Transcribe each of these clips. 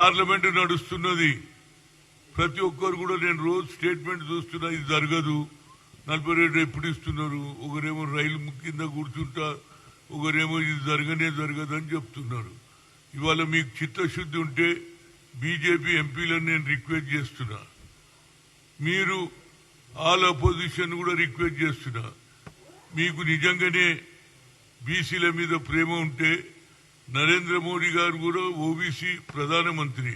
Parliament నడుస్తున్నది. ప్రతి ఒక్కరు కూడా నేను రోజు స్టేట్మెంట్ చూస్తున్నా ఇది జరగదు. నలభై రెండు ఎప్పుడు ఇస్తున్నారు? ఒకరేమో రైలు కింద కూర్చుంటా ఒకరేమో ఇది జరగనే జరగదు అని చెప్తున్నారు. ఇవాళ మీకు చిత్తశుద్ధి ఉంటే బీజేపీ ఎంపీలను నేను రిక్వెస్ట్ చేస్తున్నా. మీరు ఆల్ అపోజిషన్ కూడా రిక్వెస్ట్ చేస్తున్నా. మీకు నిజంగానే బీసీల మీద ప్రేమ ఉంటే నరేంద్ర మోడీ గారు కూడా ఓబీసీ ప్రధానమంత్రి.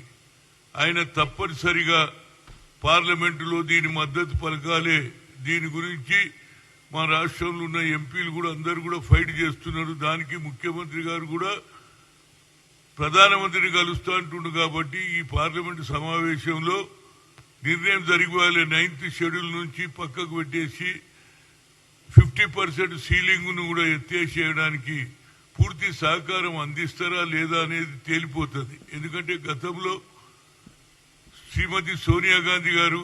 ఆయన తప్పనిసరిగా పార్లమెంటులో దీని మద్దతు పలకాలే. దీని గురించి మా రాష్ట్రంలో ఉన్న ఎంపీలు కూడా అందరూ కూడా ఫైట్ చేస్తున్నారు. దానికి ముఖ్యమంత్రి గారు కూడా ప్రధానమంత్రిని కలుస్తా అంటుండు కాబట్టి ఈ పార్లమెంటు సమావేశంలో నిర్ణయం జరిగిపోయాలి నైన్త్ షెడ్యూల్ నుంచి పక్కకు పెట్టేసి ఫిఫ్టీ పర్సెంట్ సీలింగ్ను కూడా కూడా ఎత్తేసేయడానికి పూర్తి సహకారం అందిస్తారా లేదా అనేది తేలిపోతుంది. ఎందుకంటే గతంలో శ్రీమతి సోనియా గాంధీ గారు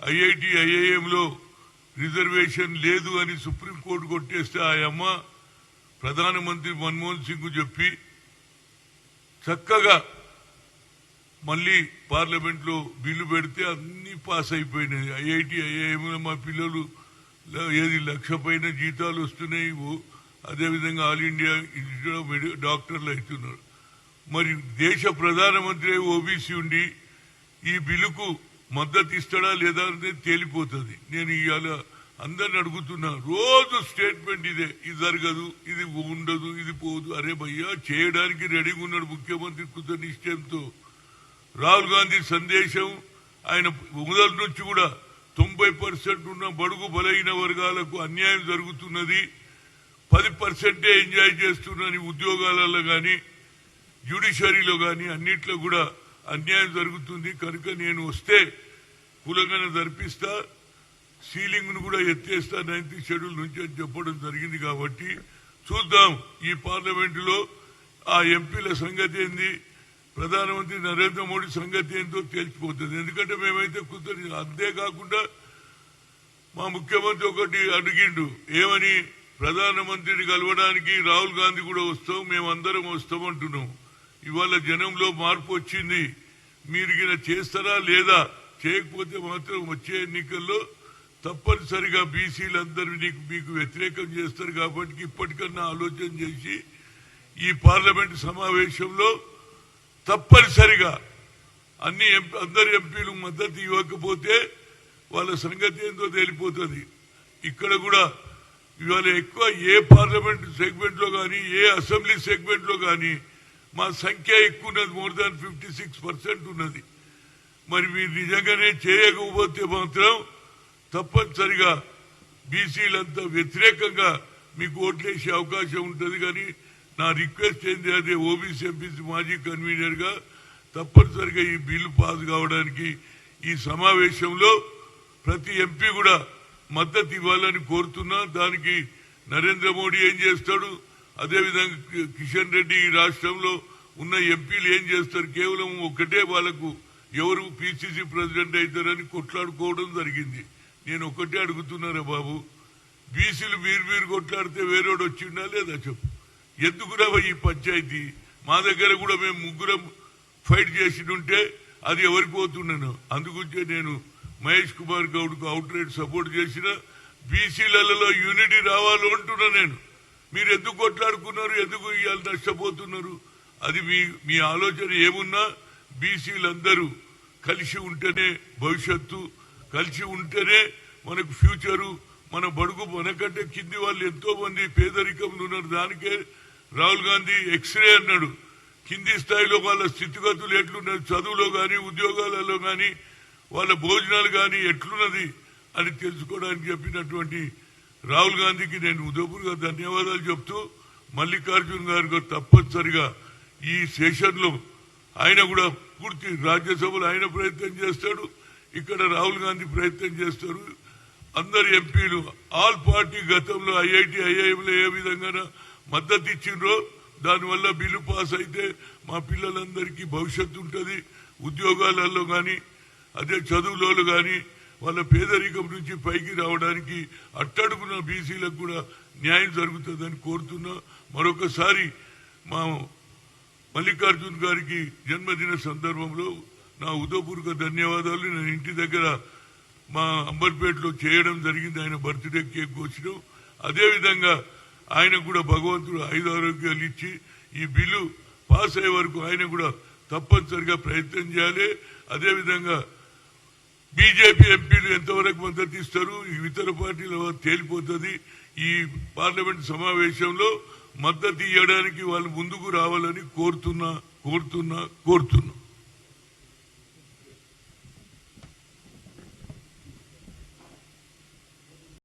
ఐఐటి ఐఐఎంలో రిజర్వేషన్ లేదు అని సుప్రీంకోర్టు కొట్టేస్తే ఆ అమ్మ ప్రధానమంత్రి మన్మోహన్ సింగ్ చెప్పి చక్కగా మళ్ళీ పార్లమెంట్లో బిల్లు పెడితే అన్ని పాస్ అయిపోయినాయి. ఐఐటి ఐఐఎం మా పిల్లలు ఏది లక్ష పైన జీతాలు వస్తున్నాయి ఓ- అదేవిధంగా ఆల్ ఇండియా ఇన్స్టిట్యూట్ ఆఫ్ మెడి- డాక్టర్లు అవుతున్నారు. మరి దేశ ప్రధానమంత్రి ఓబీసీ ఉండి ఈ బిల్లుకు మద్దతు ఇస్తాడా లేదా అనేది తేలిపోతుంది. నేను ఇవాళ అందరిని అడుగుతున్నా రోజు స్టేట్మెంట్ ఇదే ఇది జరగదు ఇది ఉండదు ఇది పోదు. అరే భయ్యా చేయడానికి రెడీగా ఉన్నాడు ముఖ్యమంత్రి కృత నిశ్చయంతో. రాహుల్ గాంధీ సందేశం ఆయన మొదటి నుంచి కూడా తొంభై పర్సెంట్ ఉన్న బడుగు బలైన వర్గాలకు అన్యాయం జరుగుతున్నది. పది పర్సెంటే ఎంజాయ్ చేస్తున్నాను ఉద్యోగాలలో కానీ జ్యుడిషియరీలో కానీ అన్నిట్లో కూడా అన్యాయం జరుగుతుంది. కనుక నేను వస్తే కులగన జరిపిస్తా సీలింగ్ను కూడా ఎత్తేస్తా నైన్త్ షెడ్యూల్ నుంచి అని చెప్పడం జరిగింది కాబట్టి చూద్దాం ఈ పార్లమెంటులో ఆ ఎంపీల సంగతి ఏంది ప్రధానమంత్రి నరేంద్ర మోడీ సంగతి ఏందో తేల్చిపోతుంది ఎందుకంటే మేమైతే కుదరి అంతేకాకుండా మా ముఖ్యమంత్రి ఒకటి అడిగిండు ఏమని? ప్రధానమంత్రిని కలవడానికి రాహుల్ గాంధీ కూడా వస్తాం మేమందరం వస్తాం అంటున్నాం. ఇవాళ జనంలో మార్పు వచ్చింది. మీరు గిన చేస్తారా లేదా? చేయకపోతే మాత్రం వచ్చే ఎన్నికల్లో తప్పనిసరిగా బీసీలందరూ నీకు మీకు వ్యతిరేకం చేస్తారు కాబట్టి ఇప్పటికన్నా ఆలోచన చేసి ఈ పార్లమెంట్ సమావేశంలో తప్పనిసరిగా అన్ని ఎంపీ అందరు ఎంపీలు మద్దతు ఇవ్వకపోతే వాళ్ళ సంగతి ఏందో తేలిపోతుంది. ఇక్కడ కూడా ఇవాళ ఎక్కువ ఏ పార్లమెంట్ సెగ్మెంట్లో కానీ ఏ అసెంబ్లీ సెగ్మెంట్లో కానీ మా సంఖ్య ఎక్కువ ఉన్నది more than fifty six percent ఉన్నది. మరి మీరు నిజంగానే చేయకపోతే మాత్రం తప్పనిసరిగా బీసీలంతా వ్యతిరేకంగా మీకు ఓట్లేసే అవకాశం ఉంటుంది. కానీ నా రిక్వెస్ట్ ఏంది అదే ఓబీసీ ఎంపీసీ మాజీ కన్వీనర్గా తప్పనిసరిగా ఈ బిల్లు పాస్ కావడానికి ఈ సమావేశంలో ప్రతి ఎంపీ కూడా మద్దతు ఇవ్వాలని కోరుతున్నా. దానికి నరేంద్ర మోడీ ఏం చేస్తాడు? అదేవిధంగా కి- కిషన్ రెడ్డి ఈ రాష్ట్రంలో ఉన్న ఎంపీలు ఏం చేస్తారు? కేవలం ఒకటే వాళ్ళకు ఎవరు పిసిసి ప్రెసిడెంట్ అవుతారని కొట్లాడుకోవడం జరిగింది. నేను ఒకటే అడుగుతున్నారా బాబు? బీసీలు మీరు మీరు కొట్లాడితే వేరేడు వచ్చిండా లేదా చెప్పు? ఎందుకురా ఈ పంచాయతీ? మా దగ్గర కూడా మేము ముగ్గురం ఫైట్ చేసినుంటే అది ఎవరికి పోతున్నాను అందుగురించే నేను మహేష్ కుమార్ గౌడ్కు అవుట్ రైట్ సపోర్ట్ చేసిన బీసీలలో యూనిటీ రావాలి అంటున్నా నేను. మీరు ఎందుకు కొట్లాడుకున్నారు? ఎందుకు ఇవాళ నష్టపోతున్నారు? అది మీ మీ ఆలోచన ఏమున్నా బీసీలందరూ కలిసి ఉంటేనే భవిష్యత్తు కలిసి ఉంటేనే మనకు ఫ్యూచరు మన బడుగు మనకంటే కింది వాళ్ళు ఎంతో మంది పేదరికంలో ఉన్నారు. దానికే రాహుల్ గాంధీ ఎక్స్రే అన్నాడు. కింది స్థాయిలో వాళ్ళ స్థితిగతులు ఎట్లున్నారు చదువులో కానీ ఉద్యోగాలలో కానీ వాళ్ళ భోజనాలు కానీ ఎట్లున్నది అని తెలుసుకోవడానికి చెప్పినటువంటి రాహుల్ గాంధీకి నేను ఉదయపూర్గా ధన్యవాదాలు చెప్తూ మల్లికార్జున్ గారు తప్పనిసరిగా ఈ సెషన్లో ఆయన కూడా పూర్తి రాజ్యసభలో ఆయన ప్రయత్నం చేస్తాడు ఇక్కడ రాహుల్ గాంధీ ప్రయత్నం చేస్తారు. అందరు ఎంపీలు ఆల్ పార్టీ గతంలో ఐఐటి ఐఐఎంలో ఏ విధంగా మద్దతు ఇచ్చిండ్రో దానివల్ల బిల్లు పాస్ అయితే మా పిల్లలందరికీ భవిష్యత్తు ఉంటుంది ఉద్యోగాలలో కానీ అదే చదువులో కానీ వాళ్ళ పేదరికం నుంచి పైకి రావడానికి అట్టడుకున్న బీసీలకు కూడా న్యాయం జరుగుతుందని కోరుతున్నా. మరొకసారి మా మల్లికార్జున్ గారికి జన్మదిన సందర్భంలో నా ఉదయపూర్వక ధన్యవాదాలు. నేను ఇంటి దగ్గర మా అంబర్పేటలో చేయడం జరిగింది. ఆయన బర్త్డే కేక్ కోసడం అదేవిధంగా ఆయన కూడా భగవంతుడు ఐదు ఆరోగ్యాలు ఇచ్చి ఈ బిల్లు పాస్ అయ్యే వరకు ఆయన కూడా తప్పనిసరిగా ప్రయత్నం చేయాలి. అదేవిధంగా బీజేపీ ఎంపీలు ఎంతవరకు మద్దతు ఇస్తారు ఇతర పార్టీల తేలిపోతుంది? ఈ పార్లమెంట్ సమావేశంలో మద్దతు ఇవ్వడానికి వాళ్ళు ముందుకు రావాలని కోరుతున్నా కోరుతున్నా కోరుతున్నా.